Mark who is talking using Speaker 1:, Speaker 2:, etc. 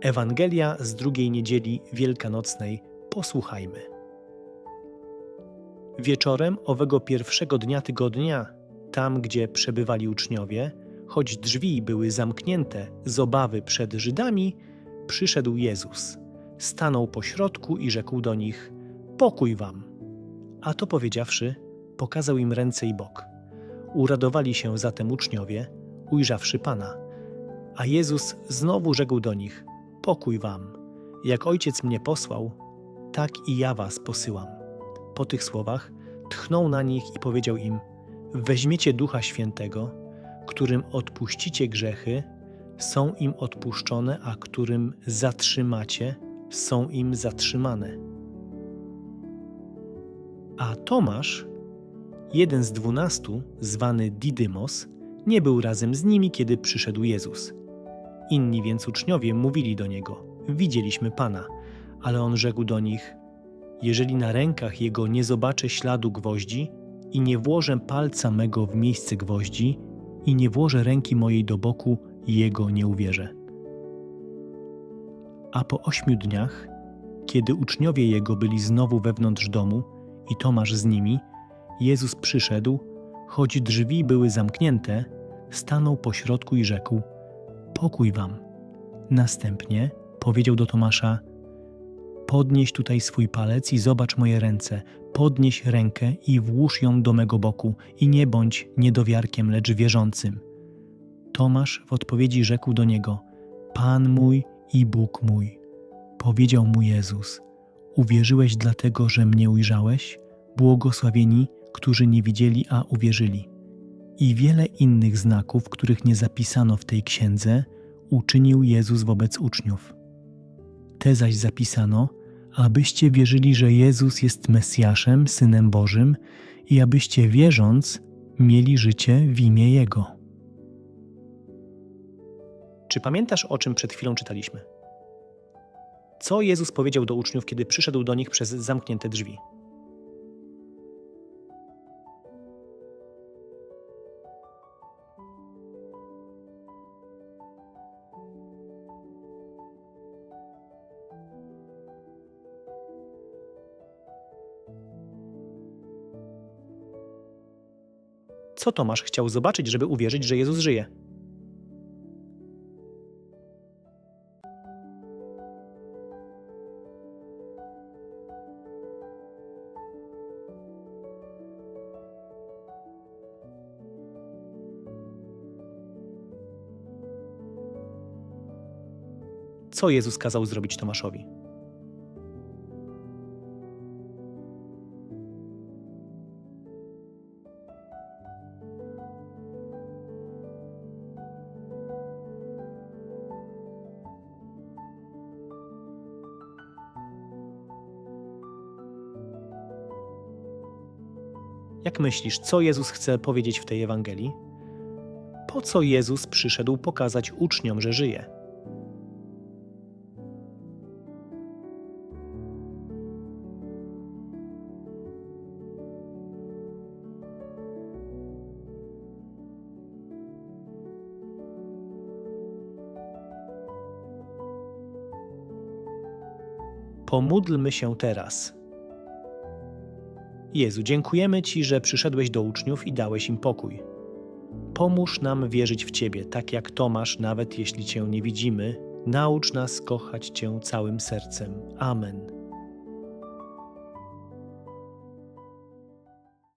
Speaker 1: Ewangelia z drugiej niedzieli wielkanocnej posłuchajmy. Wieczorem owego pierwszego dnia tygodnia, tam gdzie przebywali uczniowie, choć drzwi były zamknięte z obawy przed Żydami, przyszedł Jezus. Stanął pośrodku i rzekł do nich: Pokój wam. A to powiedziawszy, pokazał im ręce i bok. Uradowali się zatem uczniowie, ujrzawszy Pana. A Jezus znowu rzekł do nich: Pokój wam. Jak ojciec mnie posłał, tak i ja was posyłam. Po tych słowach tchnął na nich i powiedział im: Weźmiecie ducha świętego, którym odpuścicie grzechy, są im odpuszczone, a którym zatrzymacie, są im zatrzymane. A Tomasz, jeden z dwunastu, zwany Didymos, nie był razem z nimi, kiedy przyszedł Jezus. Inni więc uczniowie mówili do niego: Widzieliśmy Pana, ale on rzekł do nich: Jeżeli na rękach jego nie zobaczę śladu gwoździ i nie włożę palca mego w miejsce gwoździ i nie włożę ręki mojej do boku, jego nie uwierzę. A po ośmiu dniach, kiedy uczniowie jego byli znowu wewnątrz domu i Tomasz z nimi, Jezus przyszedł, choć drzwi były zamknięte, stanął pośrodku i rzekł: Pokój wam. Następnie powiedział do Tomasza: Podnieś tutaj swój palec i zobacz moje ręce. Podnieś rękę i włóż ją do mego boku i nie bądź niedowiarkiem, lecz wierzącym. Tomasz w odpowiedzi rzekł do niego: Pan mój i Bóg mój. Powiedział mu Jezus: Uwierzyłeś dlatego, że mnie ujrzałeś? Błogosławieni, którzy nie widzieli, a uwierzyli. I wiele innych znaków, których nie zapisano w tej księdze, uczynił Jezus wobec uczniów. Te zaś zapisano, abyście wierzyli, że Jezus jest Mesjaszem, Synem Bożym i abyście wierząc mieli życie w imię Jego. Czy pamiętasz, o czym przed chwilą czytaliśmy? Co Jezus powiedział do uczniów, kiedy przyszedł do nich przez zamknięte drzwi? Co Tomasz chciał zobaczyć, żeby uwierzyć, że Jezus żyje? Co Jezus kazał zrobić Tomaszowi? Jak myślisz, co Jezus chce powiedzieć w tej Ewangelii? Po co Jezus przyszedł pokazać uczniom, że żyje? Pomódlmy się teraz. Jezu, dziękujemy Ci, że przyszedłeś do uczniów i dałeś im pokój. Pomóż nam wierzyć w Ciebie, tak jak Tomasz, nawet jeśli Cię nie widzimy. Naucz nas kochać Cię całym sercem. Amen.